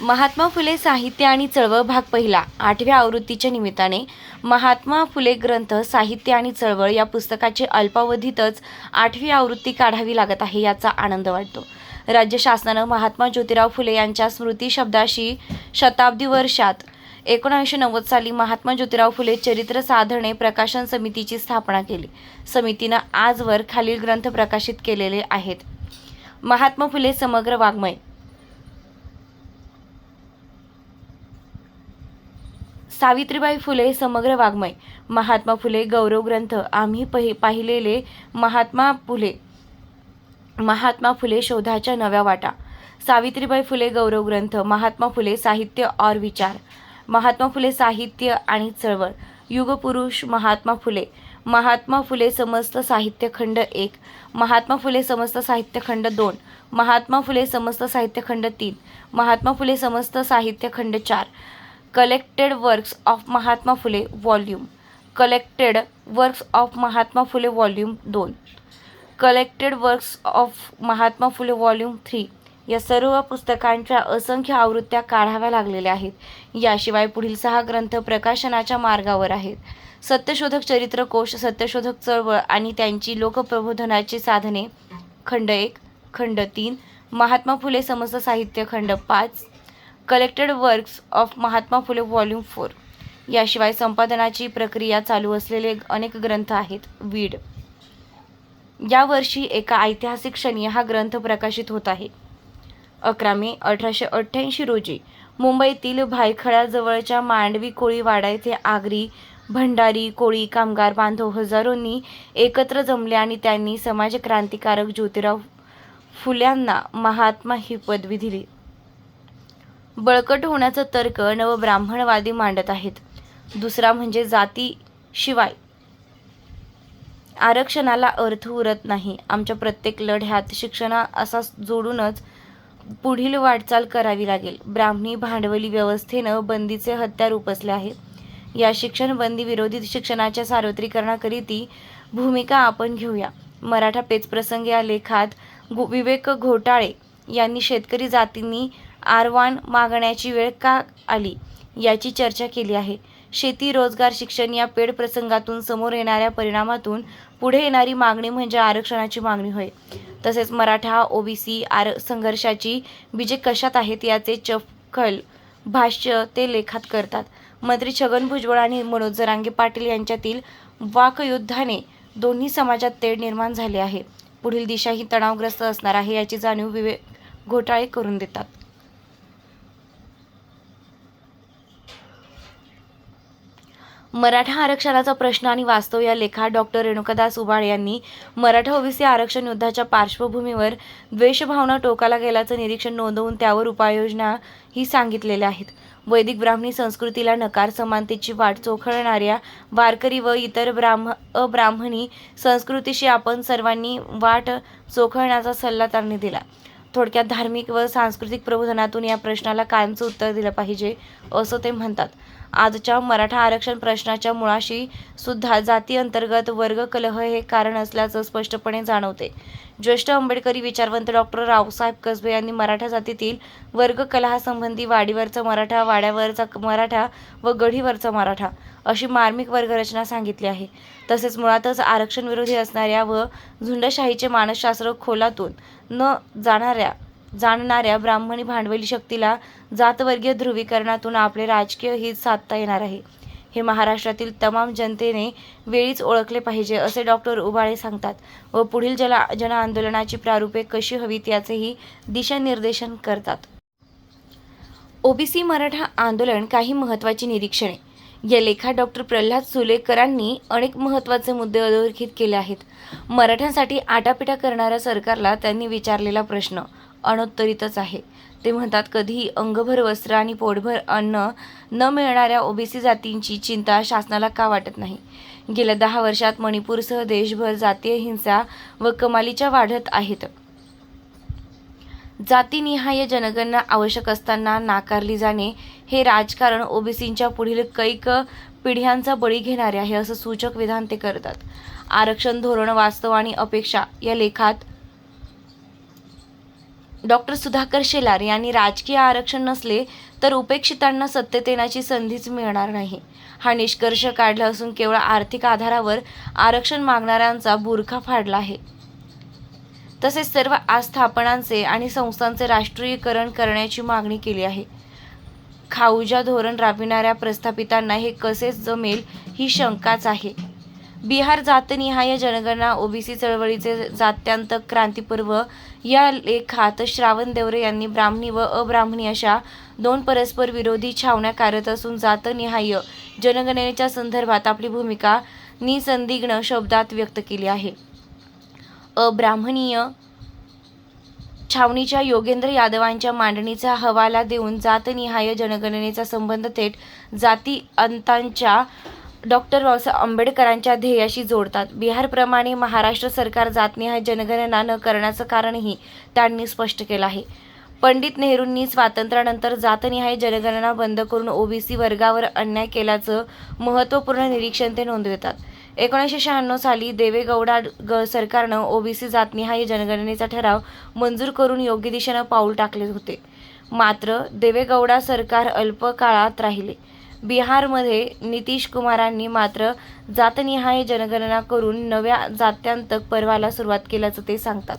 महात्मा फुले साहित्य आणि चळवळ भाग पहिला आठव्या आवृत्तीच्या निमित्ताने. महात्मा फुले ग्रंथ साहित्य आणि चळवळ या पुस्तकाची अल्पावधीतच आठवी आवृत्ती काढावी लागत आहे याचा आनंद वाटतो. राज्य शासनानं महात्मा ज्योतिराव फुले यांच्या स्मृती शब्दाशी शताब्दी वर्षात एकोणीसशे नव्वद साली महात्मा ज्योतिराव फुले चरित्र साधने प्रकाशन समितीची स्थापना केली. समितीनं आजवर खालील ग्रंथ प्रकाशित केलेले आहेत. महात्मा फुले समग्र वाङ्मय सावित्रीबाई फुले समग्र वाङ्मय. महात्मा फुले गौरव ग्रंथ आम्ही पहि पाहिलेले महात्मा फुले. महात्मा फुले शोधाच्या नव्या वाटा. सावित्रीबाई फुले गौरव ग्रंथ महात्मा फुले साहित्य और विचार. महात्मा फुले साहित्य आणि चळवळ. युगपुरुष महात्मा फुले. महात्मा फुले समस्त साहित्य खंड एक. महात्मा फुले समस्त साहित्य खंड दोन. महात्मा फुले समस्त साहित्य खंड तीन. महात्मा फुले समस्त साहित्य खंड चार. Collected works of Mahatma Phule volume collected works of Mahatma Phule volume दोन. Collected works of Mahatma Phule volume three या सर्व पुस्तकांच्या असंख्य आवृत्त्या काढाव्या लागलेल्या आहेत. याशिवाय पुढील सहा ग्रंथ प्रकाशनाच्या मार्गावर आहेत. सत्यशोधक चरित्रकोश सत्यशोधक चळवळ आणि त्यांची लोकप्रबोधनाची साधने. खंड एक खंड तीन. महात्मा फुले समस्त साहित्य खंड पाच. Collected works of Mahatma Phule volume four याशिवाय संपादनाची प्रक्रिया चालू असलेले अनेक ग्रंथ आहेत. वीड यावर्षी एका ऐतिहासिक क्षणी हा ग्रंथ प्रकाशित होत आहे. अकरा मे अठराशे अठ्ठ्याऐंशी रोजी मुंबईतील भायखळ्याजवळच्या मांडवी कोळीवाडा येथे आगरी भंडारी कोळी कामगार बांधव हजारोंनी एकत्र जमले आणि त्यांनी समाजक्रांतिकारक ज्योतिराव फुल्यांना महात्मा ही पदवी दिली. बळकट होण्याचा तर्क नवब्राह्मणवादी मांडत आहेत. दुसरा म्हणजे जातीशिवाय आरक्षणाला अर्थ उरत नाही. आमच्या प्रत्येक लढ्यात शिक्षणा असा जोडूनच पुढील वाटचाल करावी लागेल. ब्राह्मणी भांडवली व्यवस्थेनं बंदीचे हत्यार उपसले आहे. या शिक्षण बंदी विरोधी शिक्षणाच्या सार्वत्रिकरणाकरिती भूमिका आपण घेऊया. मराठा पेचप्रसंग या लेखात गु विवेक घोटाळे यांनी शेतकरी जातींनी आरवान मागण्याची वेळ का आली याची चर्चा केली आहे. शेती रोजगार शिक्षण या पेड प्रसंगातून समोर येणाऱ्या परिणामातून पुढे येणारी मागणी म्हणजे आरक्षणाची मागणी होय. तसेच मराठा ओबीसी आर संघर्षाची बीजे कशात आहेत याचे चपखल भाष्य ते लेखात करतात. मंत्री छगन भुजबळ आणि मनोज जरांगे पाटील यांच्यातील वाकयुद्धाने दोन्ही समाजात तेढ निर्माण झाले आहे. पुढील दिशा ही तणावग्रस्त असणार आहे याची जाणीव विवेक घोटाळे करून देतात. मराठा आरक्षणाचा प्रश्न आणि वास्तव या लेखात डॉक्टर रेणुकादास उबाळे यांनी मराठा ओबीसी आरक्षण युद्धाच्या पार्श्वभूमीवर द्वेषभावना टोकाला गेल्याचं निरीक्षण नोंदवून त्यावर उपाययोजना ही सांगितलेल्या आहेत. वैदिक ब्राह्मणी संस्कृतीला नकार समानतेची वाट चोखळणाऱ्या वारकरी व इतर ब्राह्म अब्राह्मणी संस्कृतीशी आपण सर्वांनी वाट चोखळण्याचा सल्ला त्यांनी दिला. थोडक्यात धार्मिक व सांस्कृतिक प्रबोधनातून या प्रश्नाला कायमचं उत्तर दिलं पाहिजे असं ते म्हणतात. आजच्या मराठा आरक्षण प्रश्नाच्या मुळाशी सुद्धा जाती अंतर्गत वर्ग कलह हे कारण असल्याचं स्पष्टपणे जाणवते. ज्येष्ठ आंबेडकरी विचारवंत डॉक्टर रावसाहेब कसबे यांनी मराठा जातीतील वर्ग कलहासंबंधी वाडीवरचा मराठा वाड्यावरचा मराठा व गढीवरचा मराठा अशी मार्मिक वर्गरचना सांगितली आहे. तसेच मुळातच आरक्षण विरोधी असणाऱ्या व झुंडशाहीचे मानसशास्त्र खोलातून न जाणाऱ्या जाणणाऱ्या ब्राह्मणी भांडवली शक्तीला जातवर्गीय ध्रुवीकरणातून आपले राजकीय हित साधता येणार आहे. हे महाराष्ट्रातील तमाम जनतेने वेळीच ओळखले पाहिजे असे डॉक्टर उबाळे सांगतात व पुढील जला जन आंदोलनाची प्रारूपे कशी हवीत याचेही दिशानिर्देशन करतात. ओबीसी मराठा आंदोलन काही महत्त्वाची निरीक्षणे. या लेखात डॉक्टर प्रल्हाद सुलेकरांनी अनेक महत्त्वाचे मुद्दे अधोरेखित केले आहेत. मराठ्यांसाठी आटापिटा करणाऱ्या सरकारला त्यांनी विचारलेला प्रश्न अनुत्तरितच आहे. ते म्हणतात कधीही अंगभर वस्त्र आणि पोटभर अन्न न मिळणाऱ्या ओबीसी जातींची चिंता शासनाला का वाटत नाही? गेल्या दहा वर्षात मणिपूरसह देशभर जातीय हिंसा व कमालीच्या वाढत आहेत. जातीनिहाय जनगणना आवश्यक असताना नाकारली जाणे हे राजकारण ओबीसींच्या पुढील कैक पिढ्यांचा बळी घेणारे आहे असं सूचक विधान ते करतात. आरक्षण धोरण वास्तव आणि अपेक्षा या लेखात डॉक्टर सुधाकर शेलार यांनी राजकीय आरक्षण नसले तर उपेक्षितांना सत्तेत येण्याची संधीच मिळणार नाही. हा निष्कर्ष काढला असून केवळ आर्थिक आधारावर आरक्षण मागणाऱ्यांचा बुरखा फाडला आहे. तसेच सर्व आस्थापनांचे आणि संस्थांचे राष्ट्रीयकरण करण्याची मागणी केली आहे. खाऊजा धोरण राबविणाऱ्या प्रस्थापितांना हे कसे जमेल ही शंकाच आहे. बिहार जातनिहाय जनगणना ओबीसी चळवळीचे जात्यांत क्रांतीपर्व. या लेखात श्रावण देवरे यांनी ब्राह्मणी व अब्राह्मणी अशा दोन परस्पर विरोधी छावण्या कार्यरत असून जातनिहाय जनगणनेच्या संदर्भात आपली भूमिका निसंदिग्न शब्दात व्यक्त केली आहे. अब्राह्मणीय छावणीच्या योगेंद्र यादवांच्या मांडणीचा हवाला देऊन जातनिहाय जनगणनेचा संबंध थेट जाती अंतांच्या डॉक्टर बाबासाहेब आंबेडकरांच्या ध्येयाशी जोडतात. बिहारप्रमाणे महाराष्ट्र सरकार जातनिहाय जनगणना न करण्याचं कारणही त्यांनी स्पष्ट केलं आहे. पंडित नेहरूंनी स्वातंत्र्यानंतर जातनिहाय जनगणना बंद करून ओबीसी वर्गावर अन्याय केल्याचं महत्त्वपूर्ण निरीक्षण ते नोंदवितात. एकोणीसशे शहाण्णव साली देवेगौडा ग सरकारनं ओबीसी जातनिहाय जनगणनेचा ठराव मंजूर करून योग्य दिशेनं पाऊल टाकले होते. मात्र देवेगौडा सरकार अल्प काळात राहिले. बिहारमध्ये नितीश कुमारांनी मात्र जातनिहाय जनगणना करून नव्या जात्यांतक पर्वाला सुरुवात केल्याचं ते सांगतात.